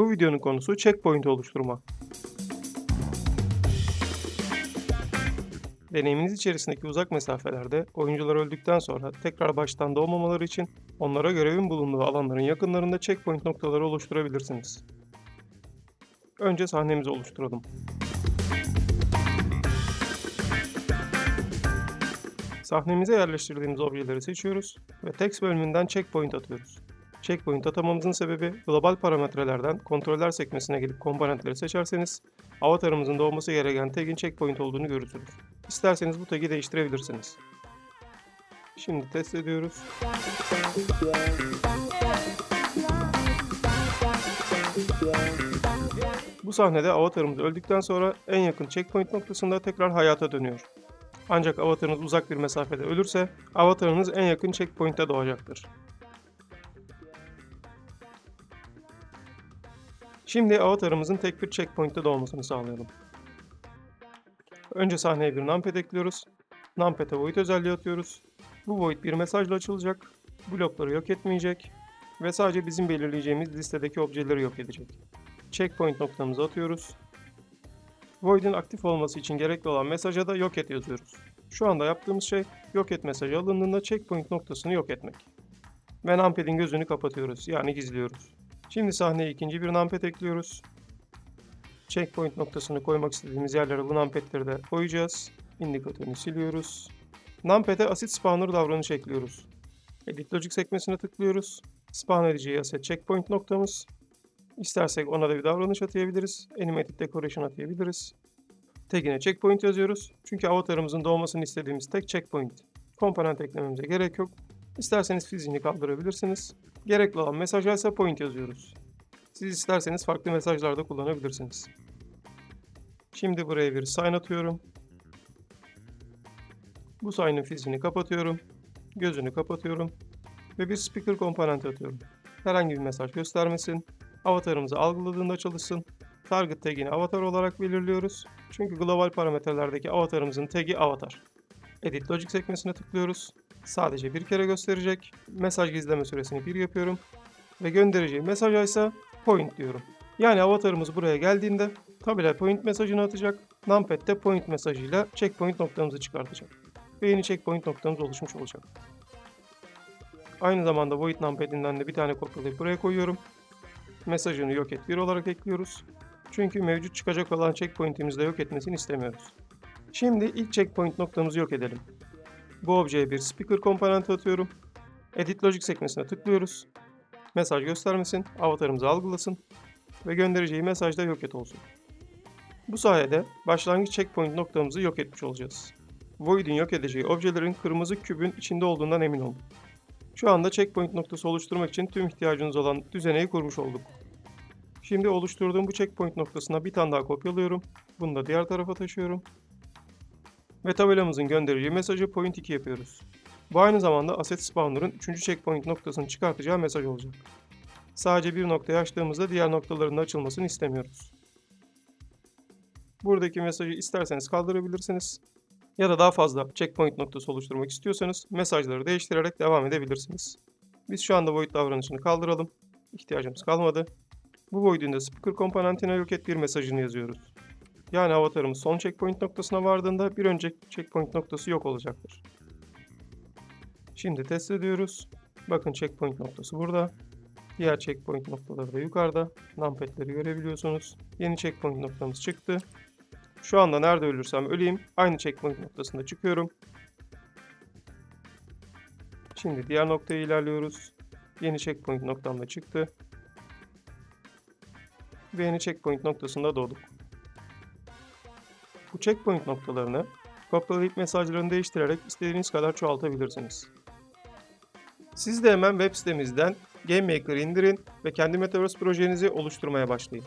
Bu videonun konusu checkpoint oluşturma. Deneyiminiz içerisindeki uzak mesafelerde oyuncular öldükten sonra tekrar baştan doğmamaları için onlara görevin bulunduğu alanların yakınlarında checkpoint noktaları oluşturabilirsiniz. Önce sahnemizi oluşturalım. Sahnemize yerleştirdiğimiz objeleri seçiyoruz ve text bölümünden checkpoint atıyoruz. Checkpoint atamamızın sebebi global parametrelerden kontroller sekmesine gelip komponentleri seçerseniz avatarımızın doğması gereken tag'in checkpoint olduğunu görürsünüz. İsterseniz bu tag'i değiştirebilirsiniz. Şimdi test ediyoruz. Bu sahnede avatarımız öldükten sonra en yakın checkpoint noktasında tekrar hayata dönüyor. Ancak avatarınız uzak bir mesafede ölürse avatarınız en yakın checkpoint'e doğacaktır. Şimdi avatarımızın tek bir checkpoint'te doğmasını sağlayalım. Önce sahneye bir numpad ekliyoruz. Numpad'e void özelliği atıyoruz. Bu void bir mesajla açılacak. Blokları yok etmeyecek. Ve sadece bizim belirleyeceğimiz listedeki objeleri yok edecek. Checkpoint noktamızı atıyoruz. Void'in aktif olması için gerekli olan mesaja da yok et yazıyoruz. Şu anda yaptığımız şey yok et mesajı alındığında checkpoint noktasını yok etmek. Ve numpad'in gözünü kapatıyoruz yani gizliyoruz. Şimdi sahneye ikinci bir numpad ekliyoruz. Checkpoint noktasını koymak istediğimiz yerlere bu numpad'leri de koyacağız. İndikatörünü siliyoruz. Numpad'e asit spawner davranış ekliyoruz. Edit Logic sekmesine tıklıyoruz. Spawn edeceği aset checkpoint noktamız. İstersek ona da bir davranış atayabiliriz. Animated Decoration atayabiliriz. Tagine checkpoint yazıyoruz. Çünkü avatarımızın doğmasını istediğimiz tek checkpoint. Komponent eklememize gerek yok. İsterseniz fiziğini kaldırabilirsiniz. Gerekli olan mesaja ise point yazıyoruz. Siz isterseniz farklı mesajlarda kullanabilirsiniz. Şimdi buraya bir sign atıyorum. Bu sign'ın fiziğini kapatıyorum. Gözünü kapatıyorum. Ve bir speaker komponenti atıyorum. Herhangi bir mesaj göstermesin. Avatarımızı algıladığında çalışsın. Target tagini avatar olarak belirliyoruz. Çünkü global parametrelerdeki avatarımızın tagi avatar. Edit Logic sekmesine tıklıyoruz. Sadece bir kere gösterecek. Mesaj gizleme süresini 1 yapıyorum. Ve göndereceği mesaja ise point diyorum. Yani avatarımız buraya geldiğinde tabela point mesajını atacak. Numpad de point mesajıyla checkpoint noktamızı çıkartacak. Ve yeni checkpoint noktamız oluşmuş olacak. Aynı zamanda void numpad'inden de bir tane kopyalayıp buraya koyuyorum. Mesajını yok et 1 olarak ekliyoruz. Çünkü mevcut çıkacak olan checkpoint'imizi de yok etmesini istemiyoruz. Şimdi ilk checkpoint noktamızı yok edelim. Bu objeye bir speaker komponenti atıyorum. Edit Logic sekmesine tıklıyoruz. Mesaj göstermesin, avatarımızı algılasın ve göndereceği mesajda yok et olsun. Bu sayede başlangıç checkpoint noktamızı yok etmiş olacağız. Void'in yok edeceği objelerin kırmızı kübün içinde olduğundan emin olun. Şu anda checkpoint noktası oluşturmak için tüm ihtiyacınız olan düzeneyi kurmuş olduk. Şimdi oluşturduğum bu checkpoint noktasına bir tane daha kopyalıyorum. Bunu da diğer tarafa taşıyorum. Ve tabelamızın göndereceği mesajı point 2 yapıyoruz. Bu aynı zamanda Asset Spawner'ın 3. checkpoint noktasını çıkartacağı mesaj olacak. Sadece bir noktayı açtığımızda diğer noktaların da açılmasını istemiyoruz. Buradaki mesajı isterseniz kaldırabilirsiniz. Ya da daha fazla checkpoint noktası oluşturmak istiyorsanız mesajları değiştirerek devam edebilirsiniz. Biz şu anda void davranışını kaldıralım. İhtiyacımız kalmadı. Bu void'in speaker komponentine yok et bir mesajını yazıyoruz. Yani avatarımız son checkpoint noktasına vardığında bir önceki checkpoint noktası yok olacaktır. Şimdi test ediyoruz. Bakın checkpoint noktası burada. Diğer checkpoint noktaları da yukarıda. Numpad'leri görebiliyorsunuz. Yeni checkpoint noktamız çıktı. Şu anda nerede ölürsem öleyim aynı checkpoint noktasında çıkıyorum. Şimdi diğer noktaya ilerliyoruz. Yeni checkpoint noktamda çıktı. Ve yeni checkpoint noktasında doğduk. Bu checkpoint noktalarını kopyalayıp mesajlarını değiştirerek istediğiniz kadar çoğaltabilirsiniz. Siz de hemen web sitemizden GameMaker indirin ve kendi Metaverse projenizi oluşturmaya başlayın.